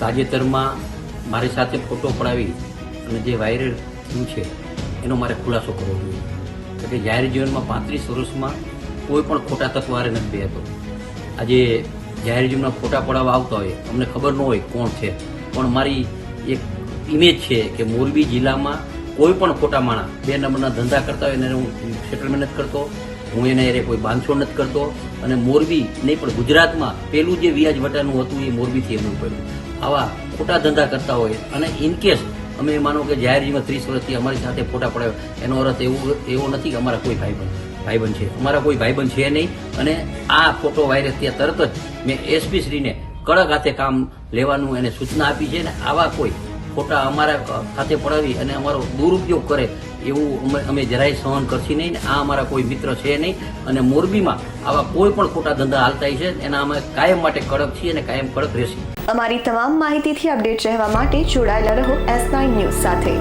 તાજેતરમાં મારી સાથે ફોટો પડાવી અને જે વાયરલ થયું છે, એનો મારે ખુલાસો કરવો જોઈએ. એટલે જાહેર જીવનમાં પાંત્રીસ વર્ષમાં કોઈ પણ ખોટા તત્વ નથી હતો આજે જાહેર જીવનમાં ફોટા પડાવવા આવતા હોય, અમને ખબર ન હોય કોણ છે. પણ મારી એક ઇમેજ છે કે મોરબી જિલ્લામાં કોઈ પણ ખોટા માણસ બે નંબરના ધંધા કરતા હોય એને હું સેટલમેન્ટ નથી કરતો હું એને અરે કોઈ બાંધછો નથી કરતો. અને મોરબી નહીં, પણ ગુજરાતમાં પેલું જે વ્યાજ વટાનું હતું એ મોરબીથી એમનું પડ્યું. આવા ખોટા ધંધા કરતા હોય. અને ઇનકેસ અમે માનો કે જાહેર ત્રીસ વર્ષથી અમારી સાથે ફોટા પડાવ્યો એનો અર્થ એવું, એવો નથી કે અમારા કોઈ ભાઈબંધ ભાઈબંધ છે. અમારા કોઈ ભાઈબંધ છે નહીં. અને આ ફોટો વાયરસ ત્યાં તરત જ મેં એસપી શ્રીને કડક હાથે કામ લેવાનું એને સૂચના આપી છે. ને આવા કોઈ ખોટા અમારા ખાતે પડાવી અને અમારો દુરુપયોગ કરે એવું અમે જરાય સહન કરશી નહીં આ અમારા કોઈ મિત્ર છે નહીં અને મોરબીમાં આવા કોઈ પણ ખોટા ધંધા હાલતા છે એના અમે કાયમ માટે કડક છીએ અને કાયમ કડક રહેશે. અમારી તમામ માહિતીથી અપડેટ રહેવા માટે જોડાયેલા રહો એસ નાઇન ન્યૂઝ સાથે.